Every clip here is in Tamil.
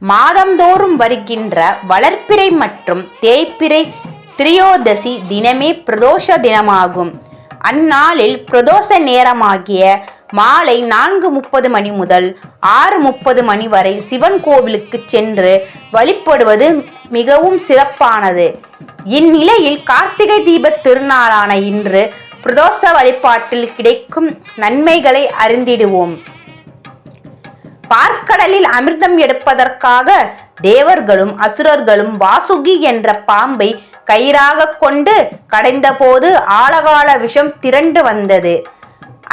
மாதந்தோறும் வருகின்ற வளர்ப்பிறை மற்றும் தேய்ப்பிறை திரியோதசி தினமே பிரதோஷ தினமாகும். அந்நாளில் பிரதோஷ நேரமாகிய மாலை நான்கு முப்பது மணி முதல் ஆறு முப்பது மணி வரை சிவன் கோவிலுக்கு சென்று வழிபடுவது மிகவும் சிறப்பானது. இந்நிலையில் கார்த்திகை தீபத் திருநாளான இன்று பிரதோஷ வழிபாட்டில் கிடைக்கும் நன்மைகளை அறிந்திடுவோம். பார்க்கடலில் அமிர்தம் எடுப்பதற்காக தேவர்களும் அசுரர்களும் வாசுகி என்ற பாம்பை கயிறாக கொண்டு கடைந்தபோது ஆழகால விஷம் திரண்டு வந்தது.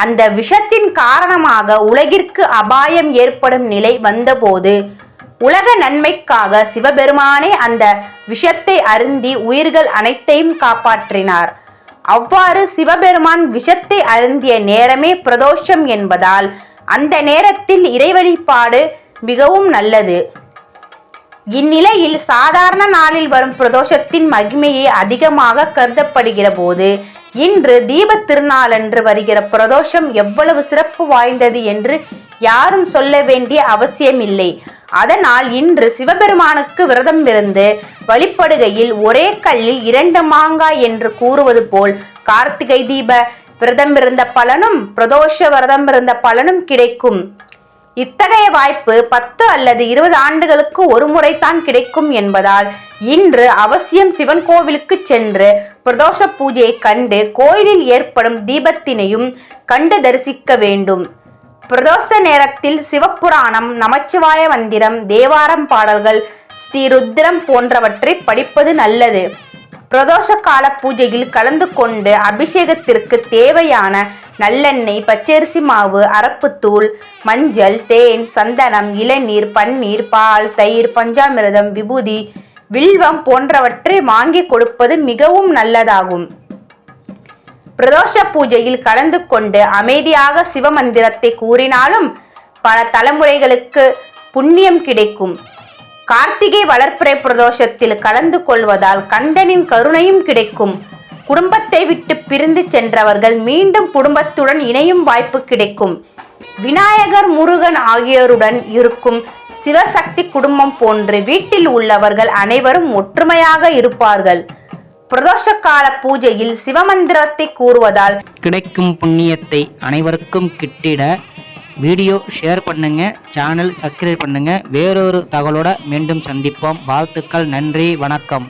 அந்த விஷத்தின் காரணமாக உலகிற்கு அபாயம் ஏற்படும் நிலை வந்தபோது உலக நன்மைக்காக சிவபெருமானே அந்த விஷத்தை அருந்தி உயிர்கள் அனைத்தையும் காப்பாற்றினார். அவ்வாறு சிவபெருமான் விஷத்தை அருந்திய நேரமே பிரதோஷம் என்பதால் அந்த நேரத்தில் இறைவழிபாடு மிகவும் நல்லது. இந்நிலையில் சாதாரண நாளில் வரும் பிரதோஷத்தின் மகிமையை அதிகமாக கருதப்படுகிற போது இன்று தீப திருநாளன்று வருகிற பிரதோஷம் எவ்வளவு சிறப்பு வாய்ந்தது என்று யாரும் சொல்ல வேண்டிய அவசியமில்லை. அதனால் இன்று சிவபெருமானுக்கு விரதம் இருந்து வழிபடுகையில் ஒரே கல்லில் இரண்டு மாங்காய் என்று கூறுவது போல் கார்த்திகை தீப விரதம் இருந்த பலனும் பிரதோஷ விரதம் இருந்த பலனும் கிடைக்கும். இத்தகைய வாய்ப்பு பத்து அல்லது இருபது ஆண்டுகளுக்கு ஒரு முறைத்தான் கிடைக்கும் என்பதால் இன்று அவசியம் சிவன் கோவிலுக்கு சென்று பிரதோஷ பூஜையை கண்டு கோயிலில் ஏற்படும் தீபத்தினையும் கண்டு தரிசிக்க வேண்டும். பிரதோஷ நேரத்தில் சிவபுராணம் நமச்சிவாய மந்திரம் தேவாரம் பாடல்கள் ஸ்ரீருத்ரம் போன்றவற்றை படிப்பது நல்லது. பிரதோஷ கால பூஜையில் கலந்து கொண்டு அபிஷேகத்திற்கு தேவையான நல்லெண்ணெய் பச்சரிசி மாவு அரப்புத்தூள் மஞ்சள் தேன் சந்தனம் இளநீர் பன்னீர் பால் தயிர் பஞ்சாமிரதம் விபூதி வில்வம் போன்றவற்றை வாங்கி கொடுப்பது மிகவும் நல்லதாகும். பிரதோஷ பூஜையில் கலந்து கொண்டு அமைதியாக சிவமந்திரத்தை கூறினாலும் பல தலைமுறைகளுக்கு புண்ணியம் கிடைக்கும். கார்த்திகை வளர்ப்புறை பிரதோஷத்தில் கலந்து கொள்வதால் கந்தனின் கருணையும் கிடைக்கும். குடும்பத்தை விட்டு பிரிந்து சென்றவர்கள் மீண்டும் குடும்பத்துடன் இணையும் வாய்ப்பு கிடைக்கும். விநாயகர் முருகன் ஆகியோருடன் இருக்கும் சிவசக்தி குடும்பம் போன்று வீட்டில் உள்ளவர்கள் அனைவரும் ஒற்றுமையாக இருப்பார்கள். பிரதோஷ கால பூஜையில் சிவமந்திரத்தை கூறுவதால் கிடைக்கும் புண்ணியத்தை அனைவருக்கும் கிட்டிட வீடியோ ஷேர் பண்ணுங்க சேனல் சப்ஸ்கிரைப் பண்ணுங்க. வேறொரு தகவலோட மீண்டும் சந்திப்போம். வாழ்த்துக்கள் நன்றி வணக்கம்.